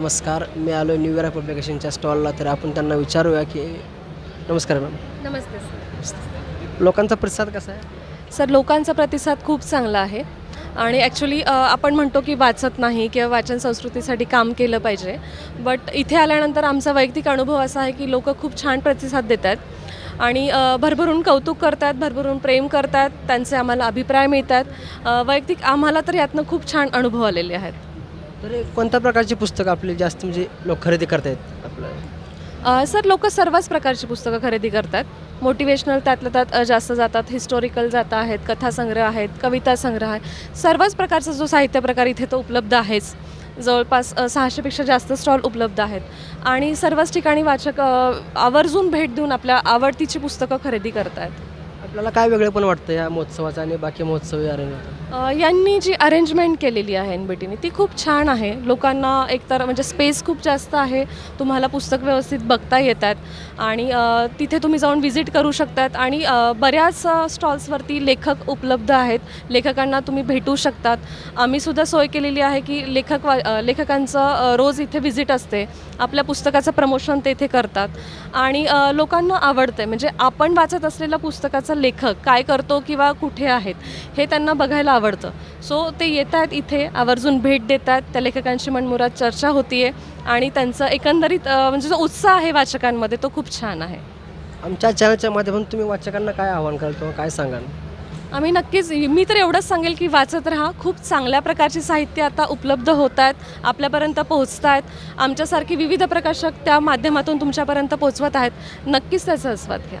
नमस्कार मी आलो न्यू इयरा पब्लिकेशनच्या स्टॉलला तर आपण त्यांना विचारूया की नमस्कार मॅम. नमस्ते सर. लोकांचा प्रतिसाद कसा आहे? सर लोकांचा प्रतिसाद खूप चांगला आहे. आणि ॲक्च्युली आपण म्हणतो की वाचत नाही किंवा वाचन संस्कृतीसाठी काम केलं पाहिजे. बट इथे आल्यानंतर आमचा वैयक्तिक अनुभव असा आहे की लोक खूप छान प्रतिसाद देत आहेत. आणि भरभरून कौतुक करतात भरभरून प्रेम करतात त्यांचे आम्हाला अभिप्राय मिळतात. वैयक्तिक आम्हाला तर यातनं खूप छान अनुभव आलेले आहेत. तर कोणत्या प्रकारची पुस्तकं आपली जास्त म्हणजे लोक खरेदी करतायत? आपलं सर लोक सर्वच प्रकारची पुस्तकं खरेदी करतात. मोटिवेशनल त्यातल्या त्यात जास्त जातात. हिस्टॉरिकल जात आहेत कथासंग्रह आहेत कविता संग्रह आहे सर्वच प्रकारचा जो साहित्य प्रकार इथे तो उपलब्ध आहेच. जवळपास सहाशेपेक्षा जास्त स्टॉल उपलब्ध आहेत. आणि सर्वच ठिकाणी वाचक आवर्जून भेट देऊन आपल्या आवडतीची पुस्तकं खरेदी करतात आपल्याला काय वेगळं पण वाटतं या महोत्सवाचं आणि बाकी महोत्सव अरेंज अ, यांनी जी अरेंजमेंट केलेली आहे एन बी टीने ती खूप छान आहे. लोकांना एकतर म्हणजे स्पेस खूप जास्त आहे. तुम्हाला पुस्तक व्यवस्थित बघता येतात. आणि अ, तिथे तुम्ही जाऊन व्हिजिट करू शकतात. आणि अ, बऱ्याच अ, स्टॉल्सवरती लेखक उपलब्ध आहेत. लेखकांना तुम्ही भेटू शकतात. आम्हीसुद्धा सोय केलेली आहे की लेखक वा अ, लेखकांचं अ, रोज इथे व्हिजिट असते. आपल्या पुस्तकाचं प्रमोशन ते इथे करतात. आणि अ, लोकांना आवडतं म्हणजे आपण वाचत असलेल्या पुस्तकाचा लेखक काय करतो किंवा कुठे आहेत हे त्यांना बघायला आवडतं. सो ते येत आहेत इथे आवर्जून भेट देतात त्या लेखकांशी मनमुरात चर्चा होतीये आणि त्यांचं एकंदरीत म्हणजे जो उत्साह आहे वाचकांमध्ये तो खूप छान आहे. आमच्या चॅनलच्या माध्यमातून तुम्ही वाचकांना काय आव्हान कराल किंवा काय सांगाल? आम्ही नक्कीच मी तर एवढंच सांगेल की वाचत राहा. खूप चांगल्या प्रकारची साहित्य आता उपलब्ध होत आहेत आपल्यापर्यंत पोहोचत आहेत आमच्यासारखी विविध प्रकाशक त्या माध्यमातून तुमच्यापर्यंत पोहोचवत आहेत. नक्कीच त्याचा आस्वाद घ्या.